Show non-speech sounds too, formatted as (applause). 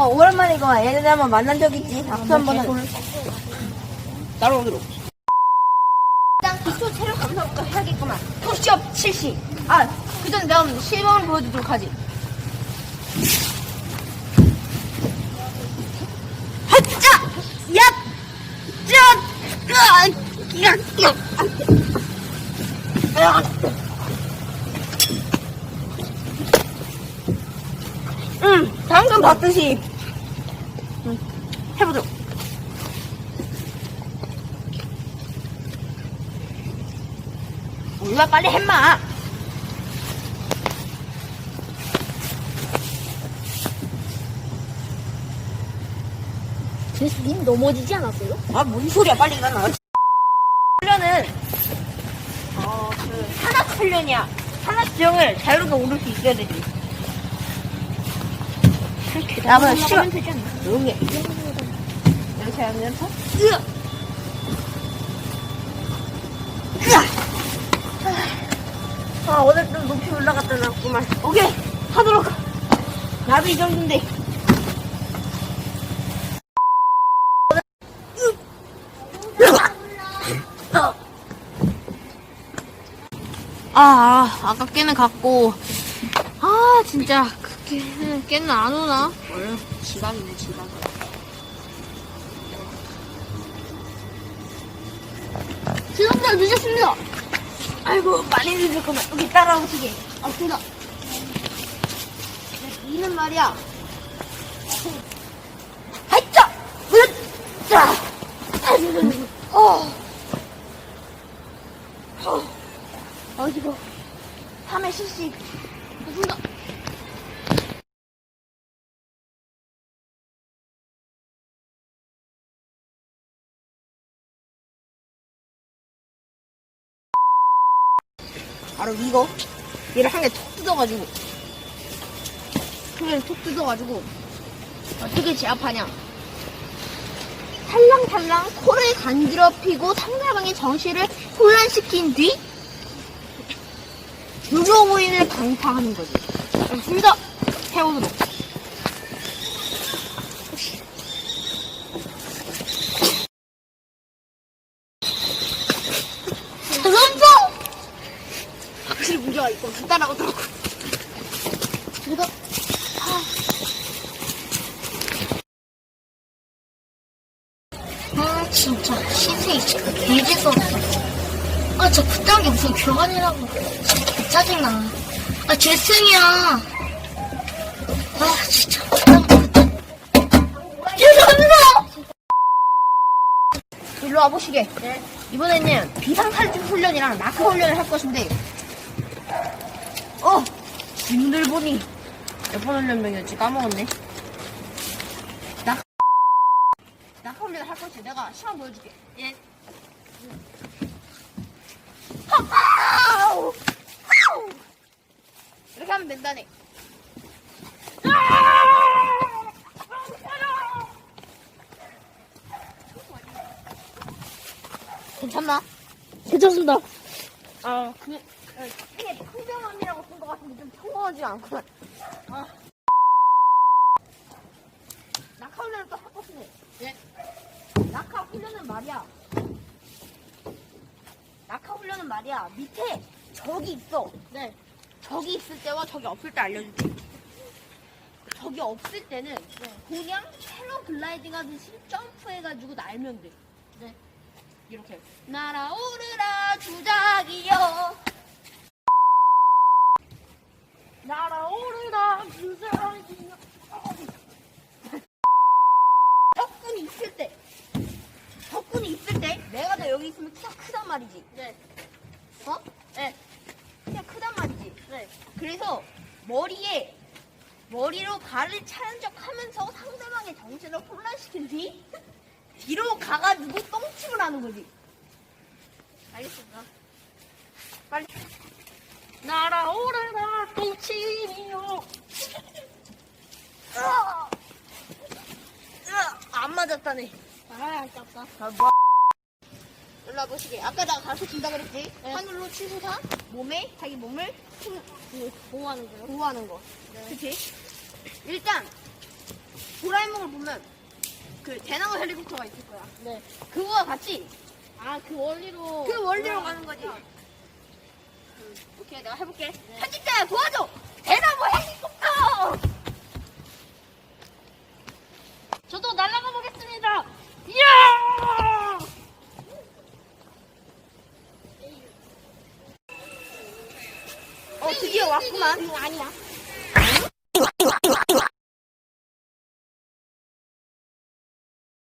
어, 오랜만이고 얘네들 한번 만난 적 있지. 앞서 한 번은. 따라오도록. 일단 기초 체력 감소부터 해야겠구만. 푸시업 70. 아, 그 전에 내가 한번 실험을 보여주도록 하지. 하짜! 야! 짜! 야! 야! 아! 응, 방금 봤듯이. 응, 해보도록. 몰라, 빨리. 그래서 님 넘어지지 않았어요? 아, 뭔 소리야, 빨리 일어나. 훈련은, 어, 그, 산악 훈련이야. 산악 지형을 자유롭게 오를 수 있어야 되지. 야, 뭐, 시간. 되지 않나? 조용히 해. 이렇게 하면 더? 으아! 으아! 아, 오늘 좀 높이 올라갔다 놨구만. 오케이! 하도록! 나도 이 정도인데. 아, 아, 아까 깨는 갔고. 아, 진짜, 그 깨는, 안 오나? 원래 지각이네, 지각. 죄송합니다. 늦었습니다. 아이고, 많이 늦었구만. 여기 따라오시게. 아, 그다. 이는 말이야. 하이짜! 으짜! 어. 어. 어디고? 3회 실시. 죄송합니다. 바로 이거. 얘를 한 개 톡 뜯어가지고. 한 개를 톡 뜯어가지고. 어떻게 제압하냐. 살랑살랑 코를 간지럽히고 상대방의 정신을 혼란시킨 뒤 유료무인을 강타하는 거지. 알겠습니다. 해보도록. 죄송합니다. 확실히 문제가 있고 따라오더라고. 이거 아 진짜 신세이 진짜 개재수 없어. 아저 그딴 게 무슨 교환이라고. 진짜 개 짜증나. 아 죄승이야. 아 진짜. 죄송합니다. 일로 와보시게. 이번에는 비상탈출 훈련이랑 마크 훈련을 할 것인데, 어! 짐들 보니, 몇 번 훈련명이었지? 까먹었네. 나, 낙하 훈련을 할 것이 내가 시간 보여줄게. 예. 아우! 아우! 이렇게 하면 된다네. 괜찮나? 괜찮습니다. 아, 그, 어, 이게 풍경함이라고 쓴 것 같은데 좀 평범하지 않구나. 아. 낙하 훈련을 또할 것이네. 예. 낙하 훈련은 말이야. 낙하 훈련은 말이야. 밑에 적이 있어. 네. 적이 있을 때와 적이 없을 때 알려줄게. 적이 없을 때는 그냥 패러글라이딩 하듯이 점프해가지고 날면 돼. 네. 이렇게. 날아오르라 주작이여. 날아오르라 주작이여. 적군이 있을 때. 적군이 있을 때 내가 너 여기 있으면 키가 크단 말이지. 네. 어? 네. 키가 크단 말이지. 네. 그래서 머리에 머리로 발을 차는 척 하면서 상대방의 정신을 혼란시킨 뒤 (laughs) 뒤로 가가지고 똥침을 하는 거지. 알겠습니다. 빨리. 날아오르라 똥침이요. (laughs) 으아! 으아! 안 맞았다네. 아 아깝다. 아, 뭐. 일로 와보시게. 아까 나 가르쳐 준다 그랬지? 하늘로 치솟아 몸에, 자기 몸을 힘, 그, 보호하는 거요? 보호하는 거. 그치? 일단, 도라에몽을 보면 그 대나무 헬리콥터가 있을 거야. 네. 그거와 같이 아, 그 원리로. 그 원리로 가는 거지. 오케이, 내가 해볼게. 편집자 도와줘! 대나무 헬리콥터! 저도 날아가 보겠습니다. 이야! 어, 드디어 왔구만. 아니야.